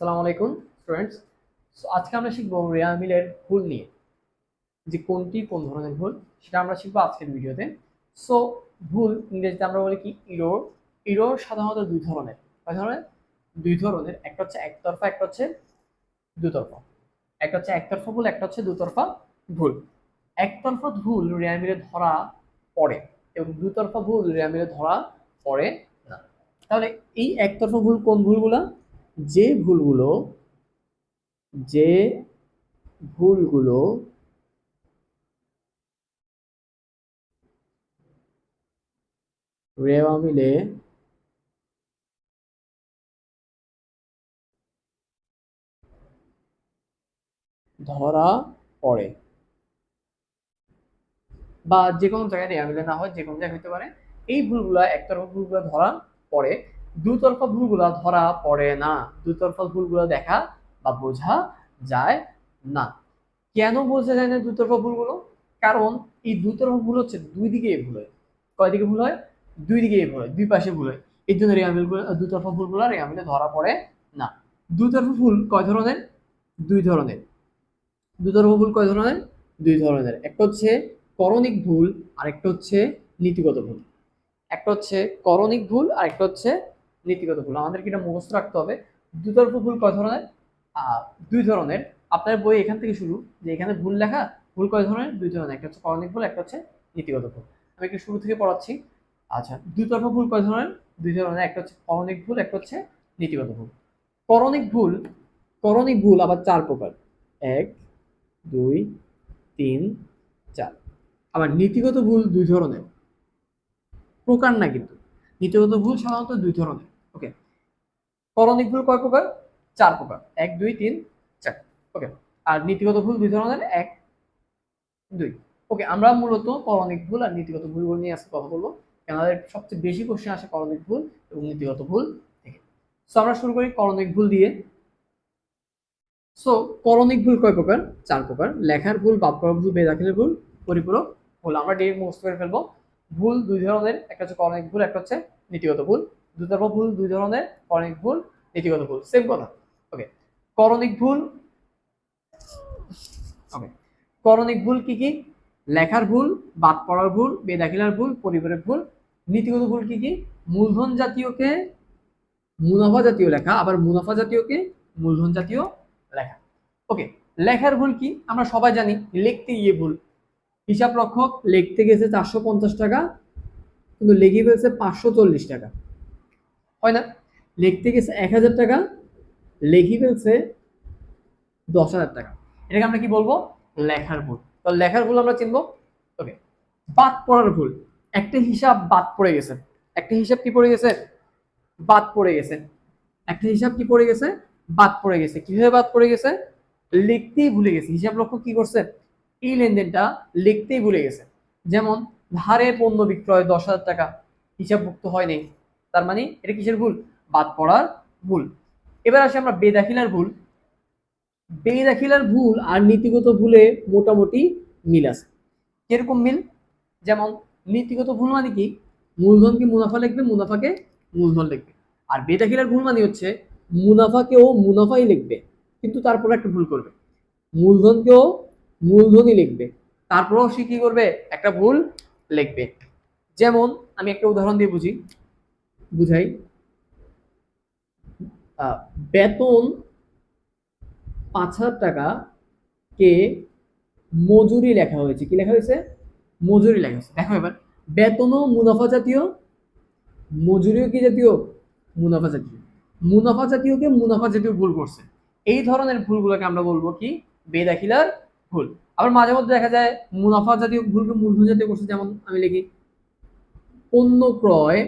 আসসালামু আলাইকুম students so আজকে আমরা শিখব রেয়া মিলের ভুল নিয়ে। যে কোনটি, কোন ধরনের ভুল সেটা আমরা শিখব আজকের ভিডিওতে। সো ভুল ইংরেজিতে আমরা বলি কি? ইরোর ইরোর সাধারণত দুই ধরনের। কয় ধরনের? দুই ধরনের। একটা হচ্ছে একতরফা, একটা হচ্ছে দুতরফা। একটা হচ্ছে একতরফা ভুল একটা হচ্ছে দুতরফা ভুল একতরফা ভুল রেয়া মিলে ধরা পড়ে এবং দুতরফা ভুল রেয়া মিলে ধরা পড়ে না। তাহলে এই একতরফা ভুল কোন ভুলগুলা যে ভুলগুলো যে ভুলগুলো রেওয়া মিলে ধরা পড়ে। বা যে কোনো জায়গায় রেওয়া মিলে না হয় যে কোনো জায়গায় হতে পারে, এই ভুলগুলো, একতরফা ভুলগুলো ধরা পড়ে। দুতরফা ভুলগুলা ধরা পড়ে না। দুতরফা ভুলগুলো দেখা বা বোঝা যায় না। কেন বোঝা যায় না দুতরফা ভুলগুলো? কারণ এই দুতরফা ভুল হচ্ছে দুই দিকে ভুল হয়। কয় দিকে ভুল হয়? দুই দিকে ভুল হয়, দুই পাশে ভুল হয়। এই জন্য রেয়ামিলগুলো দুতরফা ভুলগুলো রেয়ামিলে ধরা পড়ে না। দুতরফা ভুল কয় ধরনের? দুই ধরনের। দুতরফা ভুল কয় ধরনের? দুই ধরনের। একটা হচ্ছে করণিক ভুল আর একটা হচ্ছে নীতিগত ভুল। একটা হচ্ছে করণিক ভুল আর একটা হচ্ছে নীতিগত ভুল আমাদেরকে এটা মুখস্থ রাখতে হবে। দুতরফা ভুল কয় ধরনের? দুই ধরনের। আপনার বই এখান থেকে শুরু, যে এখানে ভুল লেখা, ভুল কয় ধরনের? দুই ধরনের। একটা হচ্ছে করণিক ভুল, একটা হচ্ছে নীতিগত ভুল। আমি একটু শুরু থেকে পড়াচ্ছি। আচ্ছা দুতরফা ভুল কয় ধরনের? দুই ধরনের। একটা হচ্ছে করণিক ভুল, একটা হচ্ছে নীতিগত ভুল। করণিক ভুল করণিক ভুল আবার চার প্রকার। এক, দুই, তিন, চার। আবার নীতিগত ভুল দুই ধরনের। প্রকার না কিন্তু। নীতিগত ভুল, সাধারণত দুই ধরনের। ওকে করণিক ভুল কয় প্রকার? চার প্রকার। এক, দুই, তিন, চার। ওকে আর নীতিগত ভুল দুই ধরনের? এক, দুই। ওকে আমরা মূলত করণিক ভুল আর নীতিগত ভুলগুলো নিয়ে আজকে কথা বলব। আমাদের সবচেয়ে বেশি কোশ্চেন আসে করণিক ভুল এবং নীতিগত ভুল থেকে। সো আমরা শুরু করি করণিক ভুল দিয়ে। সো করণিক ভুল কয় প্রকার? চার প্রকার। লেখার ভুল পড়ার ভুল বেদাখিলের ভুল, পরিপূরক ভুল। আমরা ডিরেক্ট মুখস্থ করে ফেলব। ভুল দুই ধরনের, একটা হচ্ছে করণিক ভুল, একটা হচ্ছে নীতিগত ভুল। দুতরফা ভুল, দুই ধরনের করণিক ভুল, নীতিগত ভুল সেম কথা। ওকে করণিক ভুল ওকে করণিক ভুল কি কি? লেখার ভুল, বাদ পড়ার ভুল, বেদাখিলার ভুল, পরিবারের ভুল। নীতিগত ভুল কি কি? মূলধন জাতীয়কে মুনাফা জাতীয় লেখা, আবার মুনাফা জাতীয়কে মূলধন জাতীয় লেখা। ওকে লেখার ভুল কি? আমরা সবাই জানি, লিখতে গিয়ে ভুল। হিসাব রক্ষক লিখতে গেছে চারশো পঞ্চাশ টাকা, কিন্তু লেগে ফেলছে পাঁচশো চল্লিশ টাকা। হয় না? লিখতে গেছে এক হাজার টাকা লেখি ফেলছে দশ হাজার টাকা। এটাকে আমরা কি বলব? লেখার ভুল। তো লেখার ভুল আমরা চিনবো? ওকে। বাদ পড়ার ভুল। একটা হিসাব বাদ পড়ে গেছে। একটা হিসাব কি পড়ে গেছে? বাদ পড়ে গেছে। একটা হিসাব কি পড়ে গেছে? বাদ পড়ে গেছে। কীভাবে বাদ পড়ে গেছে? লিখতেই ভুলে গেছে। হিসাব রক্ষক কি করছে? এই লেনদেনটা লিখতেই ভুলে গেছে। যেমন, ধারে পণ্য বিক্রয় দশ হাজার টাকা, হিসাবভুক্ত হয়নি তার মানে এটা কিসের ভুল? বাদ পড়ার ভুল। এবার আসি আমরা বেদাখিলার ভুল। বেদাখিলার ভুল আর নীতিগত ভুলে মোটামুটি মিল আছে। কীরকম মিল? যেমন, নীতিগত ভুল মানে কি? মূলধনকে মুনাফা লিখবে? মুনাফাকে মূলধন লিখবে। আর বেদাখিলার ভুল মানে হচ্ছে, মুনাফাকেও মুনাফাই লিখবে, কিন্তু তারপর একটা ভুল করবে। মূলধনকেও মূলধনই লিখবে। তারপরেও সে কি করবে? একটা ভুল লিখবে। যেমন আমি একটা উদাহরণ দিয়ে বুঝি, বুঝাই। বেতন পাঁচ হাজার টাকা কে মজুরি লেখা হয়েছে। কি লেখা হয়েছে? মজুরি লেখা হয়েছে। দেখো এবার। বেতনও মুনাফা জাতীয়, মজুরিও কি জাতীয়? মুনাফা জাতীয়। মুনাফা জাতীয়কে মুনাফা জাতীয় ভুল করছে। এই ধরনের ভুলগুলোকে আমরা বলব কি? বেদাখিলার ভুল। আবার মাঝে মধ্যে দেখা যায় মুনাফা জাতীয় ভুলকে মূলধন জাতীয় করছে যেমন আমি লিখি, পণ্য ক্রয়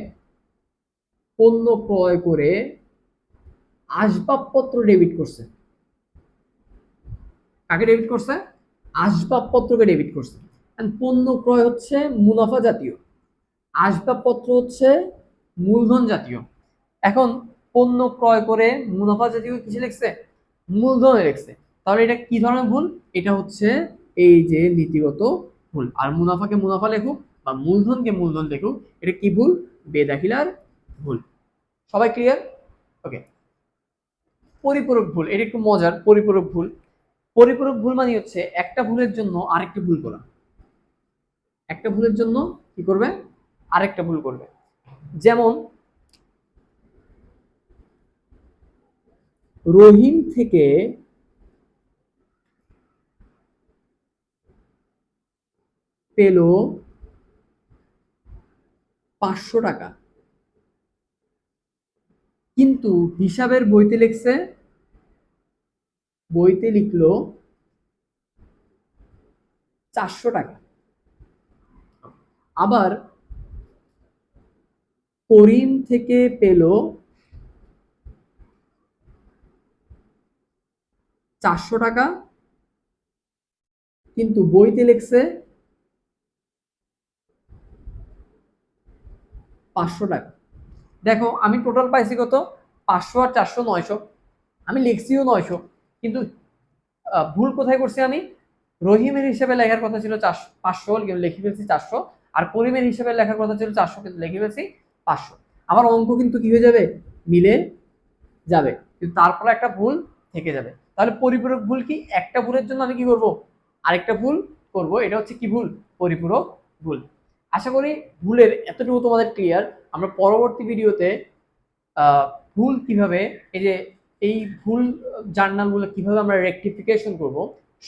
পণ্য ক্রয় করে আসবাবপত্র ডেবিট করছে। কাকে ডেবিট করছে? আসবাবপত্রকে ডেবিট করছে। পণ্য ক্রয় হচ্ছে মুনাফা জাতীয়, আসবাবপত্র হচ্ছে মূলধন জাতীয়। এখন পণ্য ক্রয় করে মুনাফা জাতীয় কিছু লিখছে? মূলধনে লিখছে। তাহলে এটা কি ধরনের ভুল? এটা হচ্ছে এই যে নীতিগত ভুল। আর মুনাফাকে মুনাফা লেখুক বা মূলধনকে মূলধন লেখুক, এটা কি ভুল? বেদাখিলার ভুল। সবাই ক্লিয়ার ওকে পরিপূরক ভুল, এটা একটু মজার, পরিপূরক ভুল। পরিপূরক ভুল মানে হচ্ছে একটা ভুলের জন্য আরেকটা ভুল করা। একটা ভুলের জন্য কি করবে? আরেকটা ভুল করবে। যেমন রহিম থেকে পেল পাঁচশো টাকা। কিন্তু হিসাবের বইতে লিখছে, বইতে লিখলো চারশো টাকা। আবার করিম থেকে পেল চারশো টাকা, কিন্তু বইতে লিখছে পাঁচশো টাকা। দেখো, আমি টোটাল পাইছি কত? পাঁচশো আর চারশো নয়শো। আমি লিখছিও নয়শো, কিন্তু ভুল কোথায় করছি আমি? রহিমের হিসেবে লেখার কথা ছিল চারশো, পাঁচশো, লিখে ফেলছি চারশো। আর করিমের হিসেবে লেখার কথা ছিল চারশো, কিন্তু লিখে ফেলছি পাঁচশো। আমার অঙ্ক কিন্তু কি হয়ে যাবে? মিলে যাবে। কিন্তু তারপরে একটা ভুল থেকে যাবে। তাহলে পরিপূরক ভুল কি? একটা ভুলের জন্য আমি কি করব? আরেকটা ভুল করব। এটা হচ্ছে কি ভুল? পরিপূরক ভুল। আশা করি ভুলের এতটুকু তোমাদের ক্লিয়ার আমরা পরবর্তী ভিডিওতে ভুল কীভাবে, এই যে, এই ভুল জার্নালগুলো কীভাবে আমরা রেকটিফিকেশন করব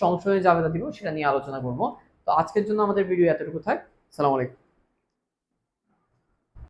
সংশোধনে যাবে দিব, সেটা নিয়ে আলোচনা করব। তো আজকের জন্য আমাদের ভিডিও এতটুকু থাক। সালাম আলাইকুম।